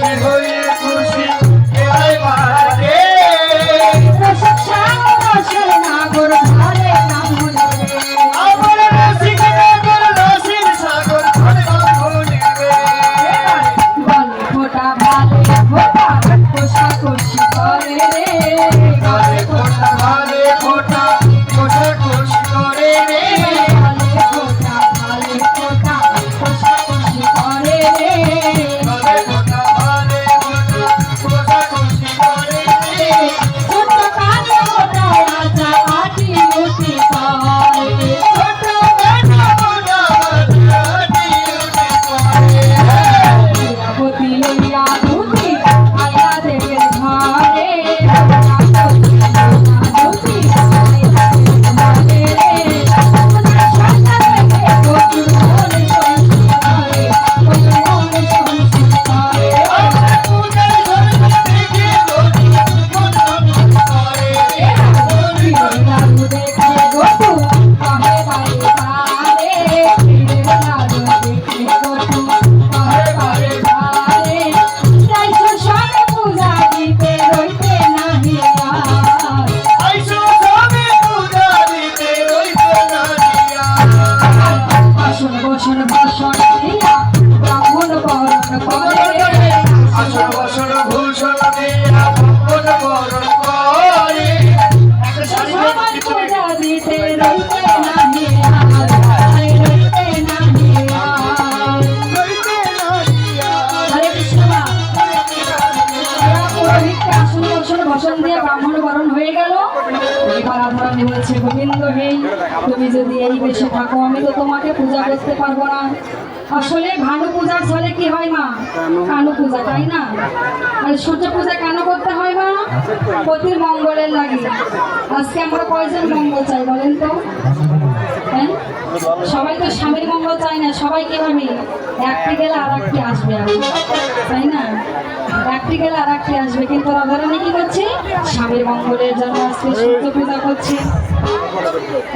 Hey, hey. ভূষণ দিয়া বরণ করে। সবার পূজা দিতে রইতে নাহি আসন বসন দিয়ে ব্রাহ্মণ বরণ হয়ে গেল। এবার আধরানি বলছে গোবিন্দ হে তুমি যদি এই বেশে থাকো আমি তো তোমাকে পূজা করতে পারব না। আসলে ভানু পূজার ফলে কি হয় মা? কানু। পূজা তাই না? আর সূর্য পূজা কেন করতে হয় মা? প্রতি মঙ্গলের লাগে। আজকে আমরা কয়জন মঙ্গল চাই বলেন তো? সবাই তো স্বামীর মঙ্গল চায় না সবাই কি ভাবে একটি গেলে আর একটি আসবে তাই না? একটি গেলে আর একটি আসবে, কিন্তু রাধারানী কি করছে? স্বামীর মঙ্গলের জন্য আজকে সূর্য পূজা করছে।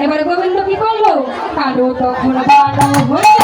এবারে গোবিন্দ কি করল? কালো তখন বালো হয়ে